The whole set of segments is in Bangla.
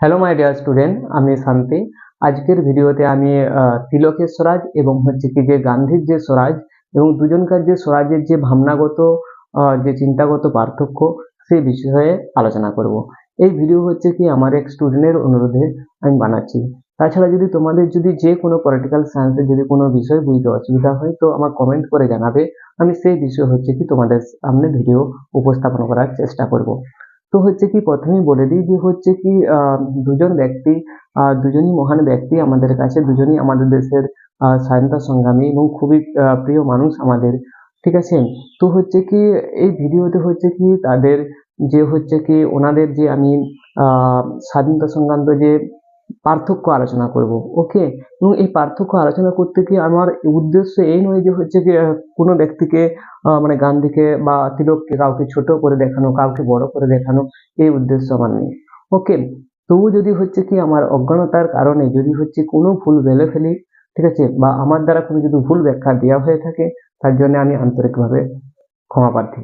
হ্যালো মাই ডিয়ার স্টুডেন্ট আমি শান্তি। আজকের ভিডিওতে আমি তিলকের স্বরাজ এবং হচ্ছে কি যে গান্ধীর যে স্বরাজ এবং দুজনকার যে স্বরাজের যে ভাবনাগত যে চিন্তাগত পার্থক্য সেই বিষয়ে আলোচনা করব। এই ভিডিও হচ্ছে কি আমার এক স্টুডেন্টের অনুরোধে আমি বানাচ্ছি। তাছাড়া যদি তোমাদের যদি যে কোনো পলিটিক্যাল সায়েন্সের যদি কোনো বিষয় বুঝতে অসুবিধা হয়, তো আমার কমেন্ট করে জানাবে। আমি সেই বিষয় হচ্ছে কি তোমাদের সামনে ভিডিও উপস্থাপন করার চেষ্টা করব। তো হচ্ছে কি প্রথমেই বলে দিই যে হচ্ছে কি দুজন ব্যক্তি দুজনই মহান ব্যক্তি আমাদের কাছে, দুজনই আমাদের দেশের স্বাধীনতা সংগ্রামী এবং খুবই প্রিয় মানুষ আমাদের, ঠিক আছে? তো হচ্ছে কি, এই ভিডিওতে হচ্ছে কি তাদের যে হচ্ছে কি ওনাদের যে আমি স্বাধীনতা সংক্রান্ত যে পার্থক্য আলোচনা করব। ওকে? এবং এই পার্থক্য আলোচনা করতে গিয়ে আমার উদ্দেশ্য এই নয় যে হচ্ছে কি কোনো ব্যক্তিকে মানে গান্ধীকে বা তিলককে কাউকে ছোট করে দেখানো, কাউকে বড় করে দেখানো, এই উদ্দেশ্য আমার নেই। ওকে? তবু যদি হচ্ছে কি আমার অজ্ঞানতার কারণে যদি হচ্ছে কোনো ভুল বেলে ফেলি, ঠিক আছে, বা আমার দ্বারা কোনো যদি ভুল ব্যাখ্যা দেওয়া হয়ে থাকে, তার জন্য আমি আন্তরিকভাবে ক্ষমা প্রার্থী।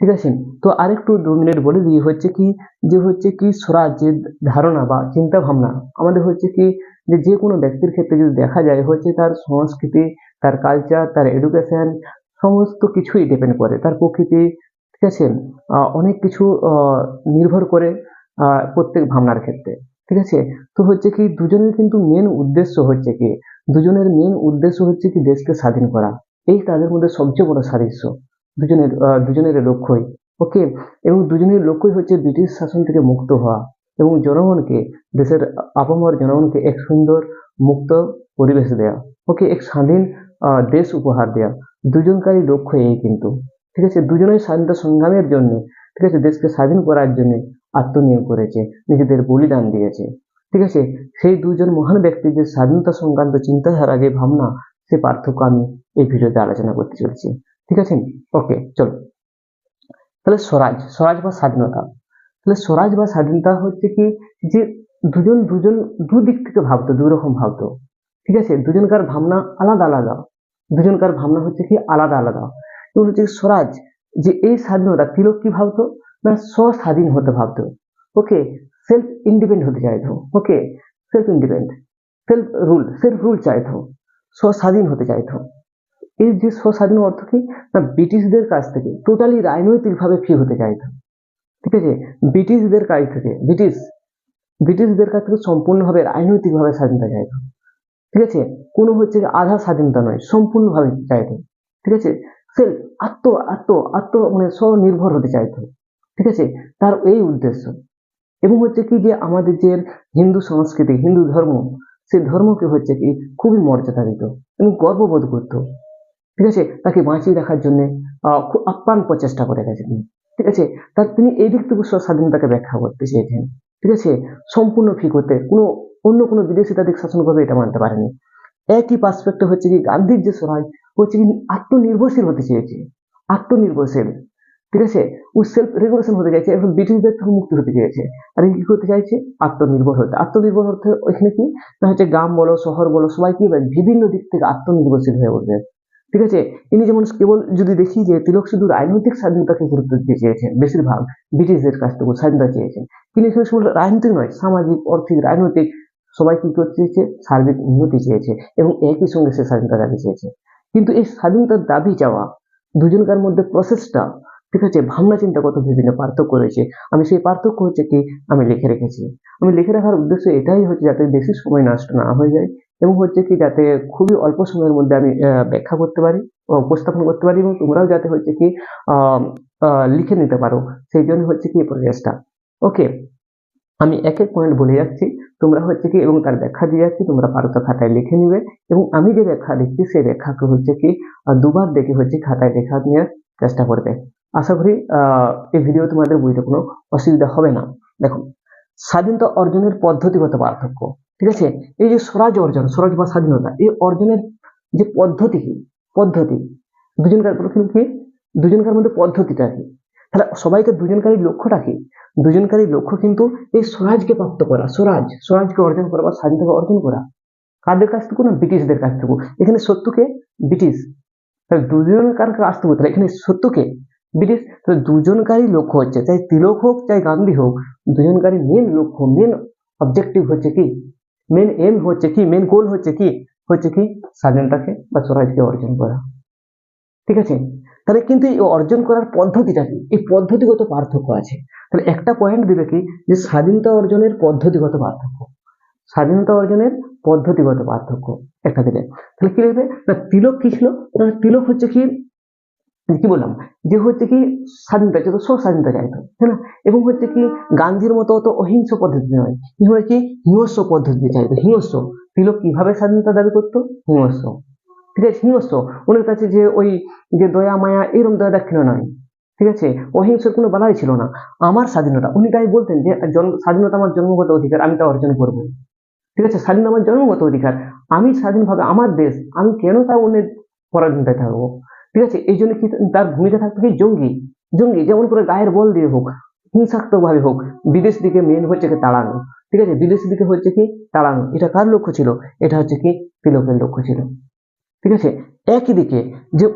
ঠিক আছে? তো আরেকটু দু মিনিট বলে দিই, হচ্ছে কি যে হচ্ছে কি স্বরাজ যে ধারণা বা চিন্তা ভাবনা আমাদের হচ্ছে কি যে যে কোনো ব্যক্তির ক্ষেত্রে যদি দেখা যায়, হচ্ছে তার সংস্কৃতি, তার কালচার তার এডুকেশন সমস্ত কিছুই ডিপেন্ড করে। তার প্রকৃতি, ঠিক আছে? অনেক কিছু নির্ভর করে প্রত্যেক ভাবনার ক্ষেত্রে, ঠিক আছে? তো হচ্ছে কি দুজনের কিন্তু মেন উদ্দেশ্য হচ্ছে কি, দুজনের মেন উদ্দেশ্য হচ্ছে কি দেশকে স্বাধীন করা। এই তাদের মধ্যে সবচেয়ে বড় সাদৃশ্য। দুজনের দুজনের লক্ষ্যই। ওকে এবং দুজনের লক্ষ্যই হচ্ছে ব্রিটিশ শাসন থেকে মুক্ত হওয়া এবং জনগণকে, দেশের আপামর জনগণকে এক সুন্দর, মুক্ত পরিবেশ দেওয়া ওকে এক স্বাধীন দেশ উপহার দেওয়া দুজনকারই লক্ষ্য এই কিন্তু। ঠিক আছে? দুজনেই স্বাধীনতা সংগ্রামের জন্য, ঠিক আছে? দেশকে স্বাধীন করার জন্য আত্মনিয়োগ করেছে, নিজেদের বলিদান দিয়েছে। ঠিক আছে? সেই দুজন মহান ব্যক্তির যে স্বাধীনতা সংক্রান্ত চিন্তাধারা যে ভাবনা, সে পার্থক্য আমি এই ভিডিওতে আলোচনা করতে চলেছি। ঠিক আছে? ওকে চলো। তাহলে স্বরাজ স্বরাজ বা স্বাধীনতা। তাহলে স্বরাজ বা স্বাধীনতা হচ্ছে কি? যে দুজন দুজন দুদিক থেকে ভাবতো দুই ভাবতো। ঠিক আছে? দুজনকার ভাবনা আলাদা আলাদা। দুজনকার ভাবনা হচ্ছে কি? আলাদা আলাদা। এবং হচ্ছে স্বরাজ। যে এই স্বাধীনতা তিলক কি ভাবতো? না স্বস্বাধীন হতে ভাবতো। ওকে সেলফ ইন্ডিপেন্ডেন্ট হতে চাইতো। Okay self independent self rule self rule চাইতো। স্বস্বাধীন হতে চাইতো। এই যে স্বস্বাধীন অর্থ কি? না, ব্রিটিশদের কাছ থেকে টোটালি রাজনৈতিকভাবে ফ্রি হতে চাইতো ঠিক আছে? ব্রিটিশদের কাছ থেকে, ব্রিটিশ, ব্রিটিশদের কাছ থেকে সম্পূর্ণভাবে রাজনৈতিকভাবে স্বাধীনতা চাইতো ঠিক আছে? কোনো হচ্ছে আধা স্বাধীনতা নয়, সম্পূর্ণভাবে চাইতো ঠিক আছে? সে আত্ম আত্ম আত্ম মানে স্বনির্ভর হতে চাইতো ঠিক আছে? তার এই উদ্দেশ্য। এবং হচ্ছে কি যে আমাদের যে হিন্দু সংস্কৃতি, হিন্দু ধর্ম সেই ধর্মকে হচ্ছে কি খুবই মর্যাদা দিত এবং গর্ববোধ করতো। ঠিক আছে? তাকে বাঁচিয়ে রাখার জন্য খুব আপ্রাণ প্রচেষ্টা করে গেছেন ঠিক আছে? তার তিনি এই দিক থেকে স্বাধীনতাকে ব্যাখ্যা করতে চেয়েছেন। ঠিক আছে? সম্পূর্ণ ফি করতে কোনো, অন্য কোনো বিদেশি তাদের শাসন করবে এটা মানতে পারেনি। একই পার্সপেক্টিভ হচ্ছে কি, গান্ধীর যে স্বরাজ হচ্ছে কি আত্মনির্ভরশীল হতে চেয়েছে। আত্মনির্ভরশীল। ঠিক আছে? ও সেলফ রেগুলেশন হতে চাইছে এবং ব্রিটিশদের থেকে মুক্তি হতে চেয়েছে। আর কি করতে চাইছে? আত্মনির্ভর হতে। আত্মনির্ভর হতে ওইখানে কি? না হচ্ছে গ্রাম বলো, শহর বলো সবাই কি বিভিন্ন দিক থেকে আত্মনির্ভরশীল হয়ে উঠবে। ঠিক আছে? ইনি যেমন কেবল যদি দেখি যে তিলক শুধু রাজনৈতিক স্বাধীনতাকে গুরুত্ব দিতে চেয়েছেন, বেশিরভাগ ব্রিটিশদের কাছ থেকে স্বাধীনতা চেয়েছেন। তিনি এখানে শুধু রাজনৈতিক নয়, সামাজিক অর্থিক রাজনৈতিক সবাই কি করতে চেয়েছে? সার্বিক উন্নতি চেয়েছে এবং একই সঙ্গে সে স্বাধীনতা দাবি চেয়েছে। কিন্তু এই স্বাধীনতার দাবি চাওয়া দুজনকার মধ্যে প্রসেসটা ঠিক আছে, ভাবনা চিন্তা কত বিভিন্ন পার্থক্য রয়েছে। আমি সেই পার্থক্য হচ্ছে কি? আমি লিখে রেখেছি। আমি লিখে রাখার উদ্দেশ্য এটাই হচ্ছে যাতে বেশি সময় নষ্ট না হয়ে যায়। এবং হচ্ছে কি, যাতে খুবই অল্প সময়ের মধ্যে আমি ব্যাখ্যা করতে পারি উপস্থাপন করতে পারি এবং তোমরাও যাতে হচ্ছে কি লিখে নিতে পারো। সেই জন্য হচ্ছে কি প্রচেষ্টা ওকে আমি এক এক পয়েন্ট বলে যাচ্ছি। তোমরা হচ্ছে কি এবং তার ব্যাখ্যা দিয়ে যাচ্ছি, তোমরা পারত খাতায় লিখে নিবে। এবং আমি যে ব্যাখ্যা দিচ্ছি, সেই ব্যাখ্যাকে হচ্ছে কি দুবার দেখে হচ্ছে খাতায় লেখা নেওয়ার চেষ্টা করবে। আশা করি এই ভিডিও তোমাদের বুঝতে কোনো অসুবিধা হবে না। দেখো, স্বাধীনতা অর্জনের পদ্ধতিগত পার্থক্য। ঠিক আছে? এই যে স্বরাজ অর্জন, স্বরাজ বা স্বাধীনতা, এই অর্জনের যে পদ্ধতি কি পদ্ধতি, দুজনকার কি? দুজনকার মধ্যে পদ্ধতিটা কি? তাহলে সবাইকে দুজনকারী লক্ষ্যটা কি? দুজনকারী লক্ষ্য কিন্তু এই স্বরাজকে প্রাপ্ত করা, স্বরাজ, স্বরাজকে অর্জন করা বা স্বাধীনতা অর্জন করা। কাদের কাছ থেকে? না, ব্রিটিশদের কাছ থেকে। এখানে সত্যকে ব্রিটিশ, তাহলে দুজনকার কাছ থেকে? তাহলে এখানে সত্যকে ব্রিটিশ, তাহলে দুজনকারই লক্ষ্য হচ্ছে। চাই তিলক হোক, চাই গান্ধী হোক, দুজনকারই মেন লক্ষ্য মেন অবজেক্টিভ হচ্ছে কি? মেন এম হচ্ছে কি মেন গোল হচ্ছে কি? হচ্ছে কি স্বাধীনতাকে বা স্বরাজকে অর্জন করা। ঠিক আছে? তাহলে কিন্তু এই অর্জন করার পদ্ধতিটা কি? এই পদ্ধতিগত পার্থক্য আছে। তাহলে একটা পয়েন্ট দিবে কি? যে স্বাধীনতা অর্জনের পদ্ধতিগত পার্থক্য। স্বাধীনতা অর্জনের পদ্ধতিগত পার্থক্য। একটা দিলে তাহলে কি লিখবে? না, তিলক কি ছিল? তিলক হচ্ছে কি কি বললাম? যে হচ্ছে কি স্বাধীনতা চাইতো স্বস্বাধীনতা চাইতো তাই না? এবং হচ্ছে কি গান্ধীর মতো অত অহিংস পদ্ধতি নয়। কি হয়েছে? হিংস্র পদ্ধতি চাইতো হিংস্র। তিলক কীভাবে স্বাধীনতা দাবি করতো? হিংস্র। ঠিক আছে, হিংস্র। ওনার কাছে যে ওই যে দয়া, মায়া এরকম দয়া দাক্ষিণ্য নয়। ঠিক আছে? অহিংসার কোনো বালাই ছিল না। আমার স্বাধীনতা, উনি তাই বলতেন যে জন্ম স্বাধীনতা আমার জন্মগত অধিকার, আমি তা অর্জন করব। ঠিক আছে? স্বাধীনতা আমার জন্মগত অধিকার। আমি স্বাধীনভাবে, আমার দেশ, আমি কেন তা অন্যের পরাধীনতায় থাকব? ঠিক আছে? এই জন্য কি তার ভূমিকা থাকতো কি জঙ্গি। জঙ্গি, যেমন করে গায়ের বল দিয়ে হোক হিংসাত্মক ভাবে হোক, বিদেশ দিকে মেন হচ্ছে কি তাড়ানো। ঠিক আছে? বিদেশ দিকে হচ্ছে কি তাড়ানো। এটা কার লক্ষ্য ছিল? এটা হচ্ছে কি তিলকের লক্ষ্য ছিল। ঠিক আছে? একই দিকে যে,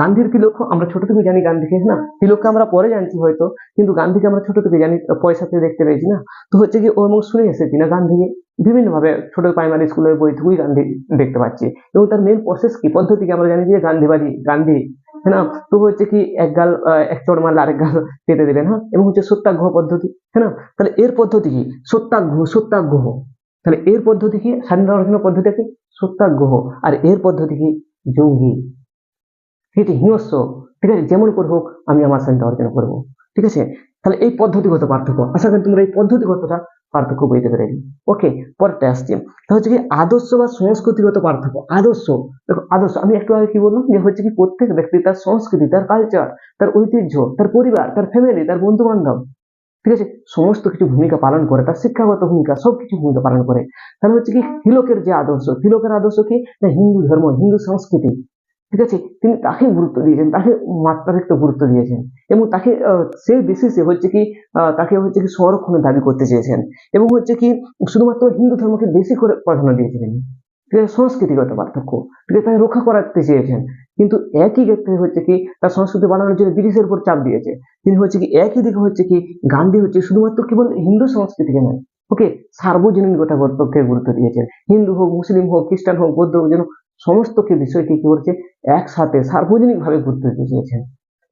গান্ধীর কি লক্ষ্য? আমরা ছোট থেকে জানি গান্ধীকে না? তিলককে আমরা পরে জানছি হয়তো, কিন্তু গান্ধীকে আমরা ছোট থেকে জানি পয়সাতে দেখতে পেয়েছি না? তো হচ্ছে কি, ও এবং শুনে এসেছি না গান্ধীকে? বিভিন্ন ভাবে ছোট প্রাইমারি স্কুলের বই থেকেই গান্ধী দেখতে পাচ্ছি। এবং তার মেন প্রসেস কি? পদ্ধতিকে আমরা জানি যে গান্ধীবাদী গান্ধী হ্যাঁ না? তো হচ্ছে কি, এক গাল এক চড় মারলে আরেক গাল পেতে দেবেন হ্যাঁ? এবং হচ্ছে সত্যাগ্রহ পদ্ধতি হ্যাঁ না? তাহলে এর পদ্ধতি কি? সত্যাগ্রহ সত্যাগ্রহ। তাহলে এর পদ্ধতি কি? স্বাধীনতা অর্জনের পদ্ধতি কি সত্যাগ্রহ আর এর পদ্ধতি কি? জঙ্গি হিংস্র। ঠিক আছে, যেমন করে হোক, আমি আমার স্বাধীনতা অর্জন করব। ঠিক আছে? তাহলে এই পদ্ধতিগত পার্থক্য। আশা করি তোমরা এই পদ্ধতিগতটা পার্থক্য বুঝতে পেরেছি। ওকে, পরেরটা আসছে। তা হচ্ছে কি, আদর্শ বা সংস্কৃতিগত পার্থক্য। আদর্শ। দেখো, আদর্শ। আমি একটু আগে কি বললাম? যে হচ্ছে কি, প্রত্যেক ব্যক্তি তার সংস্কৃতি, তার কালচার তার ঐতিহ্য, তার পরিবার, তার ফ্যামিলি তার বন্ধু বান্ধব ঠিক আছে? সমস্ত কিছু ভূমিকা পালন করে, তার শিক্ষাগত ভূমিকা সব কিছু ভূমিকা পালন করে। তাহলে হচ্ছে কি, তিলকের যে আদর্শ, তিলকের আদর্শ কি? না, হিন্দু ধর্ম, হিন্দু সংস্কৃতি। ঠিক আছে? তিনি তাকে গুরুত্ব দিয়েছেন, তাকে মাত্রাতিরিক্ত গুরুত্ব দিয়েছেন। এবং তাকে সেই বেসিসে হচ্ছে কি তাকে হচ্ছে কি সংরক্ষণের দাবি করতে চেয়েছেন। এবং হচ্ছে কি, শুধুমাত্র হিন্দু ধর্মকে বেশি করে প্রাধান্য দিয়েছিলেন। ঠিক আছে? সংস্কৃতিগত পার্থক্য। ঠিক আছে? তাকে রক্ষা করাতে চেয়েছেন। কিন্তু একই ক্ষেত্রে হচ্ছে কি, তার সংস্কৃতি বানানোর জন্য ব্রিটিশের উপর চাপ দিয়েছে। তিনি হচ্ছে কি, একই দিকে হচ্ছে কি, গান্ধী হচ্ছে শুধুমাত্র কেবল হিন্দু সংস্কৃতিকে নয়, ওকে, সার্বজনীন সার্বজনীনতা পক্ষে গুরুত্ব দিয়েছেন। হিন্দু হোক, মুসলিম হোক, খ্রিস্টান হোক, বৌদ্ধ হোক, যেন সমস্ত বিষয়টি কি করছে, একসাথে সার্বজনীন ভাবে গুরুত্ব দিয়েছেন।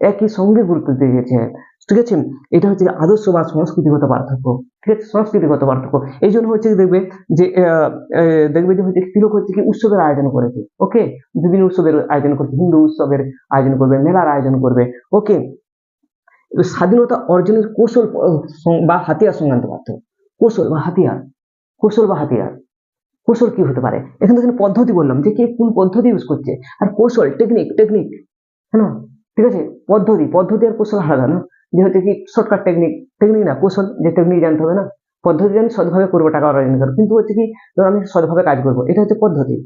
একই সঙ্গে গুরুত্ব দিতে চেয়েছেন ঠিক আছে? এটা হচ্ছে আদর্শ বা সংস্কৃতিগত পার্থক্য। ঠিক আছে? সংস্কৃতিগত পার্থক্য। এই জন্য হচ্ছে দেখবে যে দেখবে যে হচ্ছে তিলক হচ্ছে কি উৎসবের আয়োজন করেছে। ওকে বিভিন্ন উৎসবের আয়োজন করছে। হিন্দু উৎসবের আয়োজন করবে, মেলার আয়োজন করবে। ওকে স্বাধীনতা অর্জনের কৌশল বা হাতিয়ার সংক্রান্ত পার্থক্য। কৌশল বা হাতিয়ার। কৌশল বা হাতিয়ার। কৌশল কি হতে পারে? এখানে পদ্ধতি বললাম যে কে কোন পদ্ধতি ইউজ করছে। আর কৌশল টেকনিক টেকনিক হ্যাঁ ঠিক আছে? পদ্ধতি পদ্ধতি আর কৌশল আলাদা না? যে হচ্ছে কি শর্টকাট টেকনিক টেকনিক না, কৌশল, যে টেকনিক জানতে হবে না? পদ্ধতি আমি সৎভাবে করব, টাকা অর্জন করব। কিন্তু হচ্ছে কি, ধরো আমি সৎভাবে কাজ করব, এটা হচ্ছে পদ্ধতি।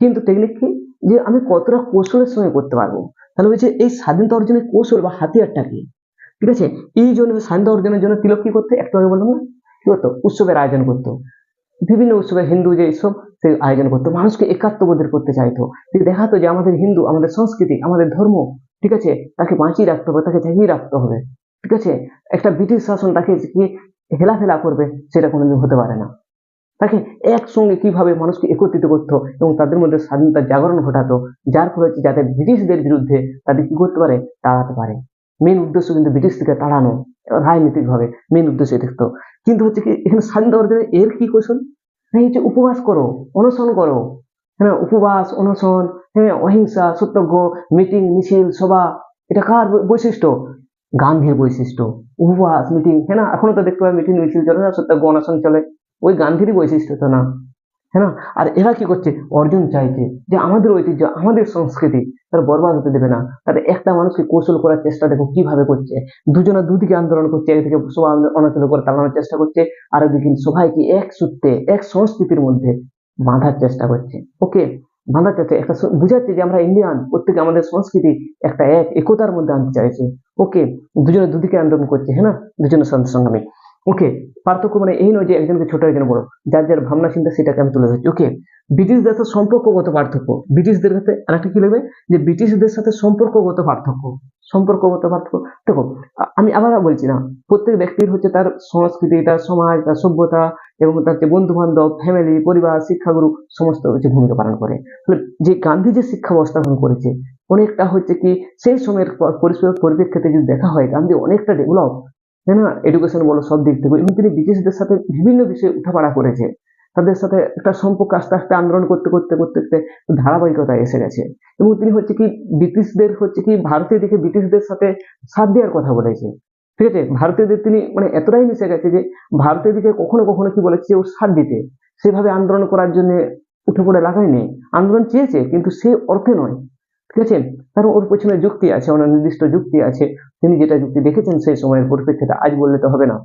কিন্তু টেকনিক কি? যে আমি কতটা কৌশলের সঙ্গে করতে পারব? তাহলে হচ্ছে এই স্বাধীনতা অর্জনের কৌশল বা হাতিয়ারটা কি? ঠিক আছে? এই জন্য স্বাধীনতা অর্জনের জন্য তিলক কি করতে? একটু আগে বললাম না? কি করতো? উৎসবের আয়োজন করতো। বিভিন্ন উৎসবে হিন্দু যে সব সে আয়োজন করতো। মানুষকে একাত্মবোধের করতে চাইতো। দেখাতো যে আমাদের হিন্দু, আমাদের সংস্কৃতি, আমাদের ধর্ম ঠিক আছে? তাকে বাঁচিয়ে রাখতে হবে, তাকে জাগিয়ে রাখতে হবে। ঠিক আছে? একটা ব্রিটিশ শাসন তাকে কি হেলাফেলা করবে, সেটা কোনোদিন হতে পারে না। তাকে একসঙ্গে কীভাবে মানুষকে একত্রিত করতো এবং তাদের মধ্যে স্বাধীনতার জাগরণ ঘটাতো, যার ফলে হচ্ছে যাতে ব্রিটিশদের বিরুদ্ধে তাদের কি করতে পারে? তাড়াতে পারে। মেন উদ্দেশ্য কিন্তু ব্রিটিশ থেকে তাড়ানো রাজনৈতিক ভাবে মেন উদ্দেশ্য দেখতো। কিন্তু হচ্ছে কি, এখানে স্বাধীনতা অর্জনে এর কি কৌশল? যে উপবাস করো, অনশন করো। হ্যাঁ উপবাস, অনশন হ্যাঁ অহিংসা, সত্যজ্ঞ মিটিং মিছিল, সভা, এটা কার বৈশিষ্ট্য? গান্ধীর বৈশিষ্ট্য। উপবাস মিটিং হ্যাঁ না? এখনও তো দেখতে পাই মিটিং মিছিল চলে না, সত্যজ্ঞ, অনশন চলে। ওই গান্ধীরই বৈশিষ্ট্য তো না। হ্যাঁ না? আর এরা কি করছে? অর্জন চাইছে যে আমাদের ঐতিহ্য, আমাদের সংস্কৃতি তারা বরবাদ হতে দেবে না। তাদের একটা মানুষকে কৌশল করার চেষ্টা দেখো কীভাবে করছে। দুজনে দুদিকে আন্দোলন করছে একদিকে সভা অনশন করে চালানোর চেষ্টা করছে আর একদিকে সবাইকে এক সূত্রে এক সংস্কৃতির মধ্যে বাঁধার চেষ্টা করছে। ওকে বাঁধার চাচ্ছে একটা বুঝাচ্ছে যে আমরা ইন্ডিয়ান প্রত্যেকে আমাদের সংস্কৃতি একটা এক, একতার মধ্যে আনতে চাইছে। ওকে দুজনে দুদিকে আন্দোলন করছে হ্যাঁ না? দুজনের সঙ্গে সংগ্রামী ওকে পার্থক্য মানে এই নয় যে একজনকে ছোট, একজন বড়। যার যার ভাবনা, চিন্তা, সেটাকে আমি তুলে ধরছি। ওকে ব্রিটিশদের সাথে সম্পর্কগত পার্থক্য। ব্রিটিশদের সাথে আরেকটা কি লাগবে? যে ব্রিটিশদের সাথে সম্পর্কগত পার্থক্য। সম্পর্কগত পার্থক্য। দেখো, আমি আবার বলছি না, প্রত্যেক ব্যক্তির হচ্ছে তার সংস্কৃতি, তার সমাজ, তার সভ্যতা এবং তার যে বন্ধু বান্ধব ফ্যামিলি পরিবার, শিক্ষাগুরু, সমস্ত হচ্ছে ভূমিকা পালন করে। যে গান্ধী যে শিক্ষা ব্যবস্থা গ্রহণ করেছে, অনেকটা হচ্ছে কি সেই সময়ের পরিপ্রেক্ষিতে যদি দেখা হয়, গান্ধী অনেকটা ডেভেলপ তাই না? এডুকেশন বলো, সব দিক থেকে। এবং তিনি ব্রিটিশদের সাথে বিভিন্ন বিষয়ে উঠাপড়া করেছে তাদের সাথে একটা সম্পর্ক আস্তে আস্তে আন্দোলন করতে করতে করতে করতে ধারাবাহিকতা এসে গেছে। এবং তিনি হচ্ছে কি ব্রিটিশদের হচ্ছে কি ভারতীয় দিকে ব্রিটিশদের সাথে সাথ দেওয়ার কথা বলেছে ঠিক আছে? ভারতীয়দের তিনি মানে এতটাই মিশে গেছে যে ভারতীয় দিকে কখনো কখনো কি বলেছে ও সাথ দিতে। সেভাবে আন্দোলন করার জন্য উঠে পড়ে লাগায়নি আন্দোলন চেয়েছে, কিন্তু সে অর্থে নয়। ঠিক আছে? কারণ ওর পেছনে যুক্তি আছে ওনার নির্দিষ্ট যুক্তি আছে। তিনি যেটা যুক্তি দেখেছেন সেই সময়ের পরিপ্রেক্ষিতে আজ বললে তো হবে না।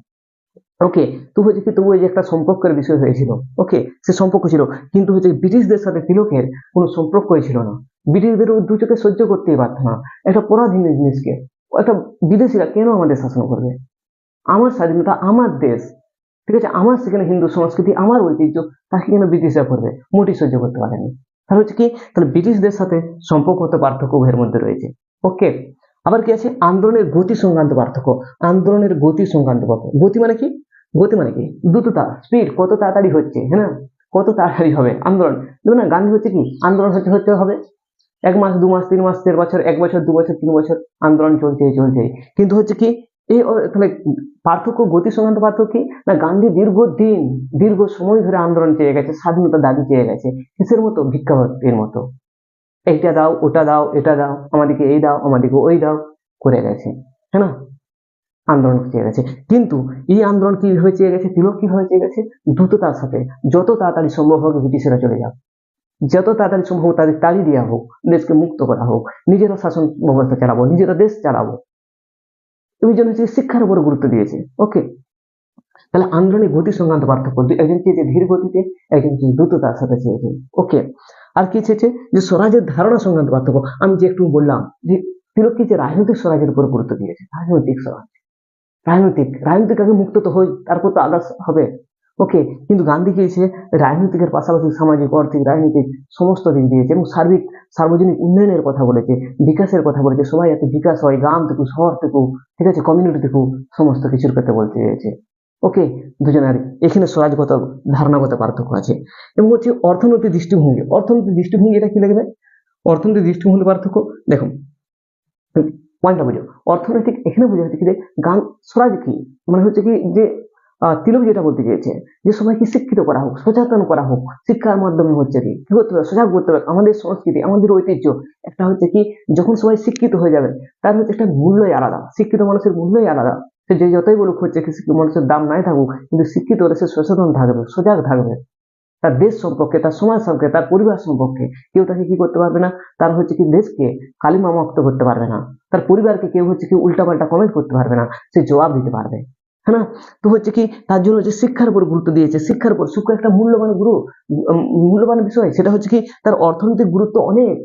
ওকে তো হচ্ছে কি? তবু যে একটা সম্পর্কের বিষয় হয়েছিল। ওকে সে সম্পর্ক ছিল। কিন্তু হচ্ছে ব্রিটিশদের সাথে তিলকের কোনো সম্পর্কই ছিল না। ব্রিটিশদের দু চোখে সহ্য করতেই পারত না। একটা পরাধীন জিনিসকে। একটা বিদেশিরা কেন আমাদের শাসন করবে? আমার স্বাধীনতা, আমার দেশ, ঠিক আছে? আমার সেখানে হিন্দু সংস্কৃতি, আমার ঐতিহ্য, তাকে কেন ব্রিটিশরা করবে? মোটেই সহ্য করতে পারেনি তাহলে হচ্ছে কি? তাহলে ব্রিটিশদের সাথে সম্পর্কগত পার্থক্য উভয়ের মধ্যে রয়েছে। ওকে আবার কি আছে? আন্দোলনের গতি সংক্রান্ত পার্থক্য। আন্দোলনের গতি সংক্রান্ত পার্থক্য। গতি মানে কি? গতি মানে কি? দ্রুততা স্পিড কত তাড়াতাড়ি হচ্ছে হ্যাঁ? না কত তাড়াতাড়ি হবে আন্দোলন? দেখুন না, গান্ধী হচ্ছে কি? আন্দোলন হচ্ছে হতে হবে। এক মাস, দু মাস, তিন মাস, চার বছর, এক বছর, দু বছর, তিন বছর আন্দোলন চলছে চলছে। কিন্তু হচ্ছে কি? এই তাহলে পার্থক্য, গতি সংক্রান্ত পার্থক্য কি? না, গান্ধী দীর্ঘদিন, দীর্ঘ সময় ধরে আন্দোলন চেয়ে গেছে, স্বাধীনতা দাবি চেয়ে গেছে, কিসের মতো? ভিক্ষাবৃত্তির মতো। এইটা দাও, ওটা দাও, এটা দাও, আমাদেরকে এই দাও, আমাদেরকে ওই দাও, করে গেছে হ্যাঁ না? আন্দোলন চেয়ে গেছে। কিন্তু এই আন্দোলন কীভাবে চেয়ে গেছে? তিলক কীভাবে চেয়ে গেছে? দ্রুততার সাথে, যত তাড়াতাড়ি সম্ভব হোক ব্রিটিশেরা চলে যাক। যত তাড়াতাড়ি সম্ভব তাদের তাড়ি দেওয়া হোক, দেশকে মুক্ত করা হোক, নিজেরা শাসন ব্যবস্থা চালাবো, নিজেরা দেশ চালাবো। এই জন্য শিক্ষার উপর গুরুত্ব দিয়েছে ওকে তাহলে আন্দোলনের গতি সংক্রান্ত পার্থক্য, একজন চেয়েছে ধীর গতিতে, একজন চেয়েছে দ্রুততার সাথে চেয়েছে ওকে আর কি চেয়েছে? যে স্বরাজের ধারণা সংক্রান্ত পার্থক্য। আমি যে একটু বললাম যে তিলক কি যে রাজনৈতিক স্বরাজের উপর গুরুত্ব দিয়েছে, রাজনৈতিক স্বরাজ। রাজনৈতিক। রাজনৈতিক আগে মুক্ত তো হই, তারপর তো আদার্স হবে। ওকে কিন্তু গান্ধী কি রাজনৈতিকের পাশাপাশি সামাজিক, অর্থিক, রাজনৈতিক সমস্ত দিক দিয়েছে এবং সার্বিক, সার্বজনীন উন্নয়নের কথা বলেছে, বিকাশের কথা বলেছে। সবাই যাতে বিকাশ হয়, গ্রাম থেকে শহর থেকে ঠিক আছে কমিউনিটি থেকে সমস্ত কিছুর কথা বলতে চেয়েছে। ওকে দুজনের এখানে স্বরাজগত ধারণাগত পার্থক্য আছে। এবং হচ্ছে অর্থনৈতিক দৃষ্টিভঙ্গি। অর্থনৈতিক দৃষ্টিভঙ্গি এটা কি লাগবে অর্থনৈতিক দৃষ্টিভঙ্গি পার্থক্য? দেখুন পয়েন্টটা বুঝো অর্থনৈতিক এখানে বোঝা হচ্ছে কি যে গান, স্বরাজ কি? মানে হচ্ছে কি যে তিলক যেটা বলতে চেয়েছে, যে সবাইকে শিক্ষিত করা হোক, সচেতন করা হোক, শিক্ষার মাধ্যমে হচ্ছে কি কি করতে হবে? সজাগ করতে হবে। আমাদের সংস্কৃতি, আমাদের ঐতিহ্য, একটা হচ্ছে কি, যখন সবাই শিক্ষিত হয়ে যাবে, তার হচ্ছে একটা মূল্যই আলাদা। শিক্ষিত মানুষের মূল্যই আলাদা। সে যে যতই বলুক হচ্ছে মানুষের দাম নাই থাকুক, কিন্তু শিক্ষিত হলে সে সচেতন থাকবে, সজাগ থাকবে। তার দেশ সম্পর্কে, তার সমাজ সম্পর্কে, তার পরিবার সম্পর্কে কেউ তাকে কি করতে পারবে না? তার হচ্ছে কি দেশকে কালিমা মুক্ত করতে পারবে না। তার পরিবারকে কেউ হচ্ছে কি উল্টাপাল্টা কমেন্ট করতে পারবে না। সে জবাব দিতে পারবে। হ্যাঁ না? তো হচ্ছে কি তার জন্য হচ্ছে শিক্ষার উপর গুরুত্ব দিয়েছে, শিক্ষার উপর শিক্ষা একটা মূল্যবান গুরু মূল্যবান বিষয়, সেটা হচ্ছে কি তার অর্থনৈতিক গুরুত্ব অনেক।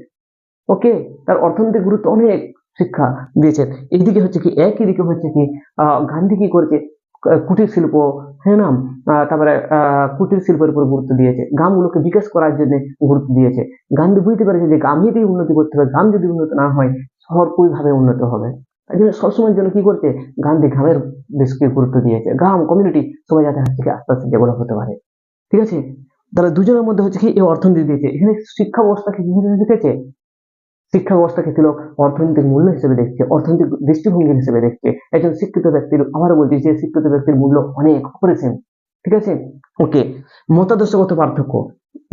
ওকে তার অর্থনৈতিক গুরুত্ব অনেক। শিক্ষা দিয়েছেন। এইদিকে হচ্ছে কি একই দিকে হচ্ছে কি গান্ধী কি করেছে? কুটির শিল্প হ্যাঁ না? আহ, তারপরে কুটির শিল্পের উপর গুরুত্ব দিয়েছে। গ্রামগুলোকে বিকাশ করার জন্য গুরুত্ব দিয়েছে। গান্ধী বুঝতে পেরেছে যে গ্রাম যদি উন্নতি করতে হবে গ্রাম যদি উন্নত না হয় শহর কীভাবে উন্নত হবে। তাই জন্য সবসময়ের জন্য কি করছে? গান্ধী গ্রামের বেশকে গুরুত্ব দিয়েছে। গ্রাম কমিউনিটি সবাই যাতে হচ্ছে আস্তে আস্তে ডেভেলপ হতে পারে। ঠিক আছে? তাহলে দুজনের মধ্যে হচ্ছে কি এই অর্থনীতি দিয়েছে। এখানে শিক্ষা ব্যবস্থাকে কি দেখেছে শিক্ষা ব্যবস্থাকে ছিল অর্থনৈতিক মূল্য হিসেবে দেখছে, অর্থনৈতিক দৃষ্টিভঙ্গি হিসেবে দেখছে। একজন শিক্ষিত ব্যক্তির, আবারও বলছি যে শিক্ষিত ব্যক্তির মূল্য অনেক অপরিসীম ঠিক আছে? ওকে, মতাদর্শগত পার্থক্য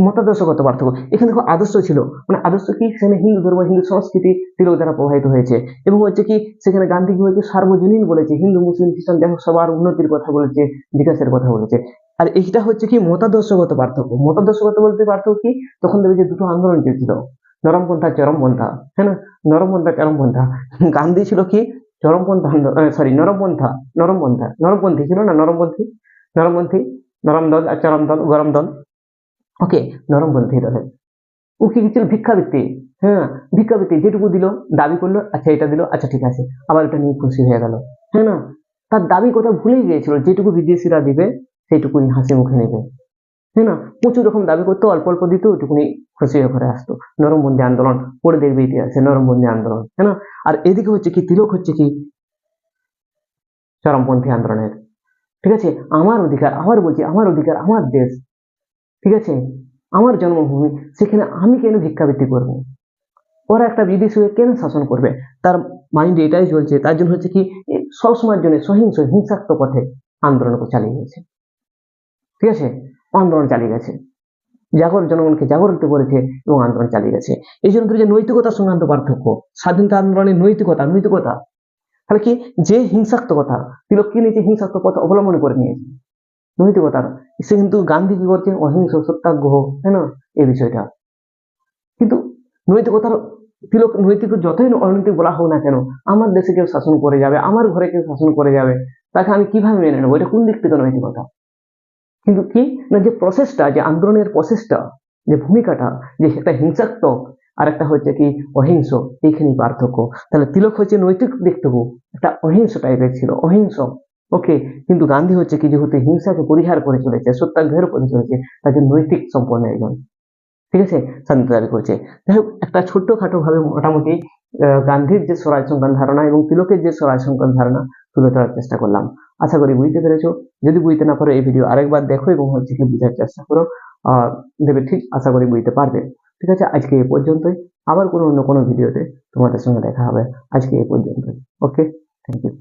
মতাদর্শগত পার্থক্য। এখানে দেখো আদর্শ ছিল। মানে আদর্শ কি? সেখানে হিন্দু ধর্ম, হিন্দু সংস্কৃতি তিলক দ্বারা প্রভাবিত হয়েছে। এবং হচ্ছে কি? সেখানে গান্ধী কি হয়েছে সার্বজনীন বলেছে। হিন্দু, মুসলিম, খ্রিস্টান, দেখো সবার উন্নতির কথা বলেছে, বিকাশের কথা বলেছে। আর এইটা হচ্ছে কি? মতাদর্শগত পার্থক্য। মতাদর্শগত বলতে পার্থক্য কি? তখন দেখবে যে দুটো আন্দোলন চলছিল। নরমপন্থা চরমপন্থা হ্যাঁ না? নরমপন্থা চরমপন্থা গান্ধী ছিল কি? চরমপন্থা সরি নরমপন্থা নরমপন্থা নরমপন্থী ছিল না? নরমপন্থী নরমপন্থী নরম দল আর চরম দল, গরম দল। ওকে নরমপন্থী দলে ও কি ছিল ভিক্ষাবৃত্তি হ্যাঁ ভিক্ষাবৃত্তি যেটুকু দিল, দাবি করল আচ্ছা এটা দিল আচ্ছা ঠিক আছে। আবার এটা নিয়ে খুশি হয়ে গেল হ্যাঁ না? তার দাবি কথা ভুলেই গিয়েছিল, যেটুকু বিদেশিরা দিবে সেইটুকুনি হাসি মুখে নেবে। তাই না প্রচুর রকম দাবি করতো, অল্প অল্প দিত, ওইটুকুনি খুশি হয়ে ঘরে আসতো। নরমবন্দি আন্দোলন, পড়ে দেখবে ইতিহাসে নরমবন্দি আন্দোলন তাই না? আর এদিকে হচ্ছে কি, তিলক হচ্ছে কি, চরমপন্থী আন্দোলনের। ঠিক আছে? আমার অধিকার, আবার বলছি, আমার অধিকার আমার দেশ। ঠিক আছে? আমার জন্মভূমি, সেখানে আমি কেন ভিক্ষাবৃত্তি করব? ওরা একটা বিদেশি হয়ে কেন শাসন করবে? তার মাইন্ডে এটাই চলছে, তার জন্য হচ্ছে কি সবসময়ের জন্য সহিংস, হিংসাত্মক পথে আন্দোলন চালিয়ে গেছে। ঠিক আছে? আন্দোলন চালিয়ে গেছে। জাগর জনগণকে জাগরিত করেছে এবং আন্দোলন চালিয়ে গেছে। এই জন্য যে নৈতিকতা সংক্রান্ত পার্থক্য, স্বাধীনতা আন্দোলনের নৈতিকতা নৈতিকতা। তাহলে কি যে হিংসাত্মকতা তিলক কি নিয়েছে হিংসাত্মক পথ অবলম্বন করে নিয়েছে, নৈতিকতার, সে কিন্তু গান্ধী কি করছে অহিংস সত্যাগ্রহ, তাই না? এই বিষয়টা। কিন্তু নৈতিকতার, তিলক নৈতিক যতই অনৈতিক বলা হোক না কেন, আমার দেশে কেউ শাসন করে যাবে, আমার ঘরে কেউ শাসন করে যাবে, তাকে আমি কীভাবে মেনে নেব? এটা কোন দিক থেকে নৈতিকতা? কিন্তু কি? না, যে প্রসেসটা যে আন্দোলনের প্রসেসটা যে ভূমিকাটা, যে একটা হিংসাত্মক আর একটা হচ্ছে কি, অহিংস, এইখানেই পার্থক্য। তাহলে তিলক হচ্ছে নৈতিক দিক থেকেও একটা অহিংস টাইপের ছিল, অহিংস। ওকে কিন্তু গান্ধী হচ্ছে কি, যেহেতু হিংসাকে পরিহার করে চলেছে, সত্যাগ্রহের করে চলেছে জন্য নৈতিক সম্পন্ন একজন। ঠিক আছে? স্বাধীনতা দাবি করছে। যাই হোক, একটা ছোট্টখাটো ভাবে মোটামুটি গান্ধীর যে স্বরাজ সংক্রান্ত ধারণা এবং তিলকের যে স্বরাজ সংক্রান্ত ধারণা তুলে ধরার চেষ্টা করলাম। আশা করি বুঝতে পেরেছ। যদি বুঝতে না পারো, এই ভিডিও আরেকবার দেখো এবং হচ্ছে কি বোঝার চেষ্টা করো। দেবে ঠিক, আশা করি বুঝতে পারবে। ঠিক আছে, আজকে এ পর্যন্তই। আবার কোনো অন্য কোনো ভিডিওতে তোমাদের সঙ্গে দেখা হবে। আজকে এই পর্যন্তই। Okay thank you